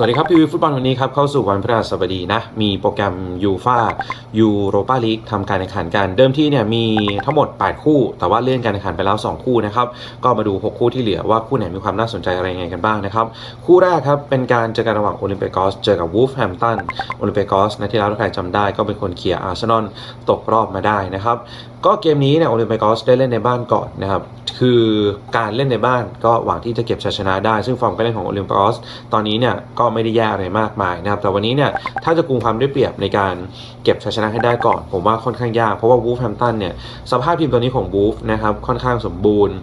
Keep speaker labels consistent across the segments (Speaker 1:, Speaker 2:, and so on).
Speaker 1: สวัสดีครับพี่วิวฟุตบอลวันนี้ครับเข้าสู่วันพฤหัสบดีนะ มีโปรแกรมยูฟายูโรปาลีกทำการแข่งขันกัน เดิมที่เนี่ยมีทั้งหมด 8 คู่ แต่ว่าเลื่อนการแข่งขันไปแล้ว 2 คู่นะครับ ก็มาดู 6 คู่ที่เหลือว่าคู่ไหนมีความน่าสนใจอะไรยังไงกันบ้างนะครับ คู่แรกครับเป็นการเจอกันระหว่างโอลิมเปกอสเจอกับวูฟแฮมตันโอลิมเปกอสนะที่แล้วถ้าใครจำได้ก็เป็นคนเคลียร์อาร์เซนอลตกรอบมาได้นะครับก็เกมนี้เนี่ยโอลิมเปกอสได้เล่นในบ้านก่อนนะครับ คือการเล่นในบ้านก็หวังที่จะเก็บชัยชนะได้ ซึ่งฟอร์มการเล่นของโอลิมปอสตอนนี้เนี่ยก็ไม่ได้แย่อะไรมากมายนะครับ แต่วันนี้เนี่ยถ้าจะกุมความได้เปรียบในการเก็บชัยชนะให้ได้ก่อน ผมว่าค่อนข้างยาก เพราะว่าวูฟแฮมตันเนี่ยสภาพทีมตอนนี้ของวูฟนะครับค่อนข้างสมบูรณ์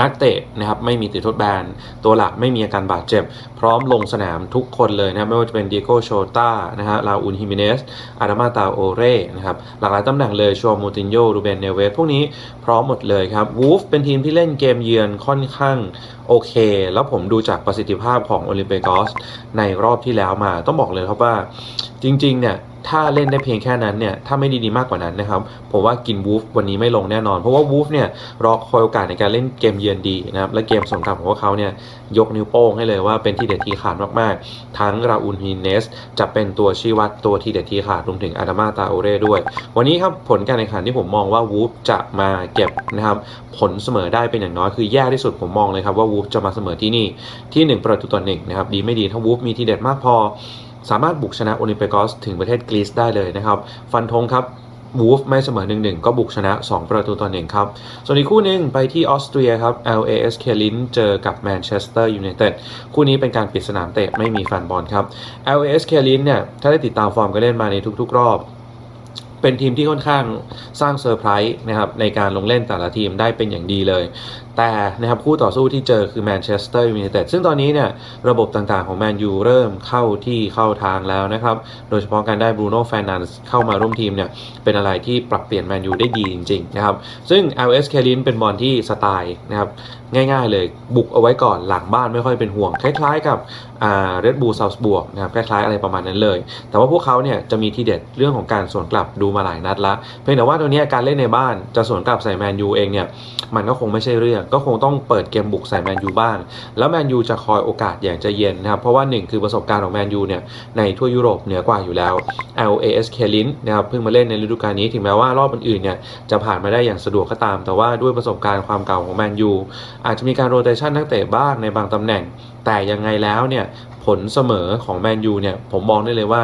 Speaker 1: นักเตะนะครับไม่มีติดทดแบน ตัวหลักไม่มีอาการบาดเจ็บ พร้อมลงสนามทุกคนเลยนะไม่ว่าจะเป็นดิโก้โชตานะฮะลาอุนฮิมิเนสอาดามาตาโอเร่นะครับหลากหลายตำแหน่งเลยชัวมูตินโยรูเบนเนเวสพวกนี้พร้อมหมดเลยครับวูฟเป็นทีมที่เล่นเกมเยือนค่อนข้างโอเค แล้วผมดูจากประสิทธิภาพของโอลิมเปกอสในรอบที่แล้วมาต้องบอกเลยครับว่าจริงๆเนี่ย ถ้าเล่นได้เพียงแค่นั้นเนี่ยถ้าไม่ดีๆมากกว่านั้นนะครับผมว่ากินวูฟวันนี้ไม่ลงแน่นอน เพราะว่าวูฟเนี่ยรอคอยโอกาสในการเล่นเกมเยือนดีนะครับและเกมสงครามของพวกเขาเนี่ยยกนิ้วโป้งให้เลยว่าเป็นทีเด็ดทีขาดมากๆ ทั้งราอูลฮินเนส จะเป็นตัวชี้วัดตัวทีเด็ดทีขาดรวมถึงอาดามาตาโอเร่ด้วย วันนี้ครับผลการแข่งขันที่ผมมองว่าวูฟจะมาเก็บนะครับผลเสมอได้เป็นอย่างน้อยคือแย่ที่สุดผมมองเลยครับว่าวูฟจะมาเสมอที่นี่ที่ 1 ประตูต่อหนึ่งนะครับดีไม่ดีถ้าวูฟมีทีเด็ดมากพอ สามารถบุกชนะโอลิมเปกอสถึงประเทศกรีซได้เลยนะครับ ฟันธงครับวูฟไม่เสมอ 1-1 ก็บุกชนะ 2 ประตูต่อหนึ่งครับ ส่วนอีกคู่หนึ่งไปที่ออสเตรียครับ LAS เคลินเจอกับแมนเชสเตอร์ยูไนเต็ดคู่นี้เป็นการปิดสนามเตะไม่มีแฟนบอลครับ LAS เคลินเนี่ยถ้าได้ติดตามฟอร์มการเล่นมาในทุกๆ รอบ เป็นทีมที่ค่อนข้างสร้างเซอร์ไพรส์นะครับในการลงเล่นแต่ละทีมได้เป็นอย่างดีเลย แต่นะครับคู่ต่อสู้ที่เจอคือแมนเชสเตอร์ยูไนเต็ดซึ่งตอนนี้เนี่ยระบบต่างๆของแมนยูเริ่มเข้าที่เข้าทางแล้วนะครับ โดยเฉพาะการได้บรูโน่แฟนนันเข้ามาร่วมทีมเนี่ยเป็นอะไรที่ปรับเปลี่ยนแมนยูได้ดีจริงๆนะครับซึ่ง LS เคลินเป็นบอลที่สไตล์นะครับง่ายๆเลยบุกเอาไว้ก่อนหลังบ้านไม่ค่อยเป็นห่วง คล้ายๆกับเรดบูลซาวส์บวกนะครับคล้ายๆอะไรประมาณนั้นเลย แต่ว่าพวกเขาเนี่ยจะมีทีเด็ดเรื่องของการสวนกลับดูมาหลายนัดละเพียงแต่ว่าตัวนี้การเล่นในบ้านจะสวนกลับใส่แมนยูเองเนี่ยมันก็คงไม่ใช่เรื่องก็คงต้องเปิดเกมบุกใส่แมนยูบ้าง แล้วแมนยูจะคอยโอกาสอย่างใจะเย็นนะครับ เพราะว่าหนึ่งคือประสบการณ์ของแมนยูเนี่ยในทั่วยุโรปเหนือกว่าอยู่แล้ว LAS เคลินนะครับเพิ่งมาเล่นในฤดูกาลนี้ถึงแม้ว่ารอบอื่นๆเนี่ยจะผ่านมาได้อย่างสะดวกก็ตาม แต่ว่าด้วยประสบการณ์ความเก่าของแมนยูอาจจะมีการโรเตชันนักเตะบ้างในบางตำแหน่ง แต่ยังไงแล้วเนี่ยผลเสมอของแมนยูเนี่ยผมมองได้เลยว่า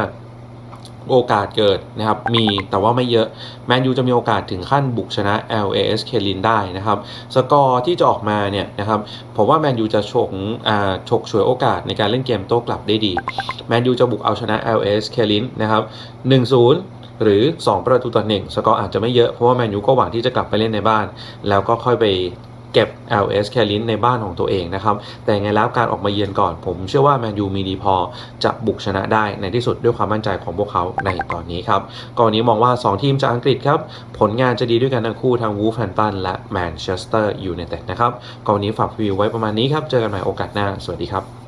Speaker 1: โอกาสเกิดนะครับมีแต่ว่าไม่เยอะแมนยูจะมีโอกาสถึงขั้นบุกชนะ LAS เคลินได้นะครับสกอร์ที่จะออกมาเนี่ยนะครับผมว่าแมนยูจะฉกอ่าฉกฉวยโอกาสในการเล่นเกมโต้กลับได้ดีแมนยูจะบุกเอาชนะ LAS เคลินนะครับ1-0หรือ 2 ประตูต่อหนึ่งสกอร์อาจจะไม่เยอะ เพราะว่าแมนยูก็หวังที่จะกลับไปเล่นในบ้าน แล้วก็ค่อยไป เก็บ LS แคลินในบ้านของตัวเองนะครับ แต่ไงแล้วการออกมาเยือนก่อน ผมเชื่อว่าแมนยูมีดีพอจะบุกชนะได้ในที่สุดด้วยความมั่นใจของพวกเขาในตอนนี้ครับก่อนนี้มองว่า 2 ทีมจากอังกฤษครับ ผลงานจะดีด้วยกันทั้งคู่ทั้งวูฟแฮมตันและแมนเชสเตอร์ยูไนเต็ดนะครับก่อนนี้ฝากรีวิวไว้ประมาณนี้ครับ เจอกันใหม่โอกาสหน้า สวัสดีครับ